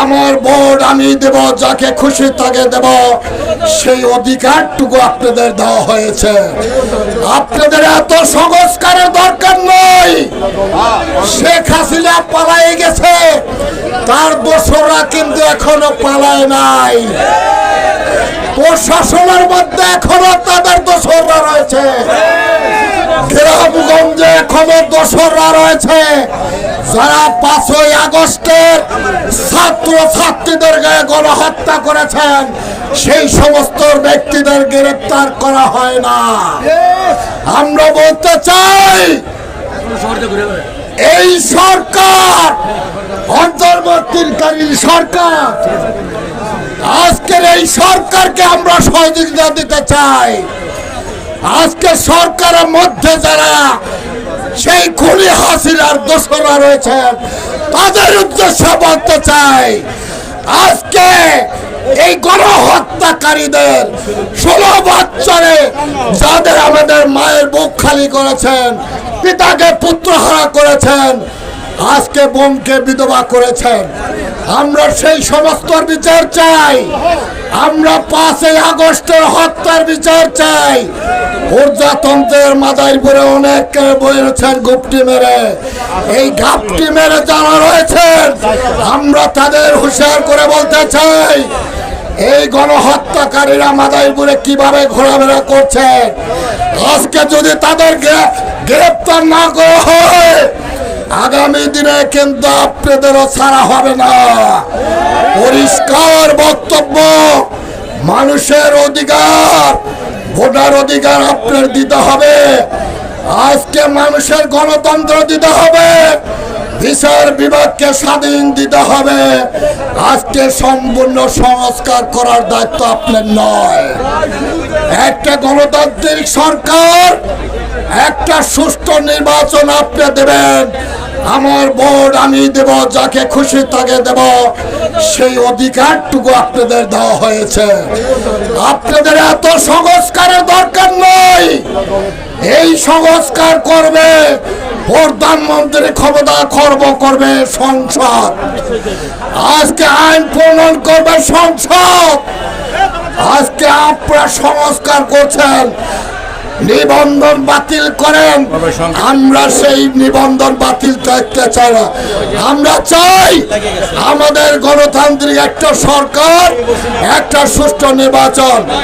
আমার ভোট আমি দেব, যাকে খুশি তাকে দেব। সেই অধিকারটুকু আপনাদের দেওয়া হয়েছে। আপনাদের এত সংস্কারের দরকার নয়। শেখ হাসিনা পালাই গেছে। তার দোসররা কিন্তু এখনও পালায় নাই। প্রশাসনের মধ্যে এখনও তাদের দোসররা রয়েছে। গ্রামগঞ্জে এখনও দোসররা রয়েছে। যারা পাঁচই আগস্টের ছাত্র ছাত্রীদের গায়ে গণহত্যা করেছেন, সেই সমস্ত ব্যক্তিদের গ্রেপ্তার করা হয় না। আমরা বলতে চাই, এই সরকার অন্তর্বর্তীকালীন সরকার, আজকের এই সরকারকে আমরা সহযোগিতা দিতে চাই। আজকে সরকারের মধ্যে যারা সেই খুনি হাসিনার দোষরা রয়েছেন তাদের উদ্দেশ্যে বলতে চাই, আজকে এই গণহত্যাকারীদের ষোলো বছরে যাদের আমাদের মায়ের বুক খালি করেছেন, পিতাকে পুত্রহারা করেছেন, আজকে বোনকে বিধবা করেছেন। আমরা সেই সমস্ত বিচার চাই। আমরা পাঁচই আগস্টের হত্যার বিচার চাই। প্রজাতন্ত্রের মাদারীপুরে অনেক বলেছেন গুপটি মেরে। এই ঘাপটি মেরে যারা রয়েছেন, আমরা তাদের হুঁশিয়ার করে বলতে চাই, এই গণহত্যাকারীরা মাদারীপুরে কীভাবে ঘোরাফেরা করছে? আজকে যদি তাদেরকে গ্রেপ্তার না করা হয়, আগামী দিনে কিন্তু আপনাদেরও ছাড়া হবে না। পরিষ্কার বক্তব্য, মানুষের অধিকার ভোটার অধিকার আপনার দিতে হবে। আজকে মানুষের গণতন্ত্র দিতে হবে। বিচার বিভাগকে স্বাধীন দিতে হবে। আজকে সম্পূর্ণ সংস্কার করার দায়িত্ব আপনার নয়। একটা গণতান্ত্রিক সরকার, একটা সুষ্ঠু নির্বাচন আপনি দেবেন। আমার ভোট আমি দেব, যাকে খুশি তাকে দেব। সেই অধিকারটুকু আপনাদের দেওয়া হয়েছে। আপনাদের এত সংস্কারের দরকার নয় এই সংস্কার করবে, প্রধানমন্ত্রী ক্ষমতা খর্ব করবে সংসদ। আজকে আইন প্রণয়ন করবে সংসদ। আজকে আপনারা সংস্কার করছেন। নিবন্ধন বাতিল করেন। আমরা সেই নিবন্ধন বাতিল করতে চাই না। আমরা চাই আমাদের গণতান্ত্রিক একটা সরকার একটা সুষ্ঠু নির্বাচন।